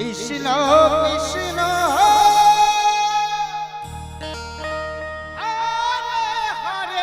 Krishna Krishna Hare Hare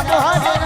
Krishna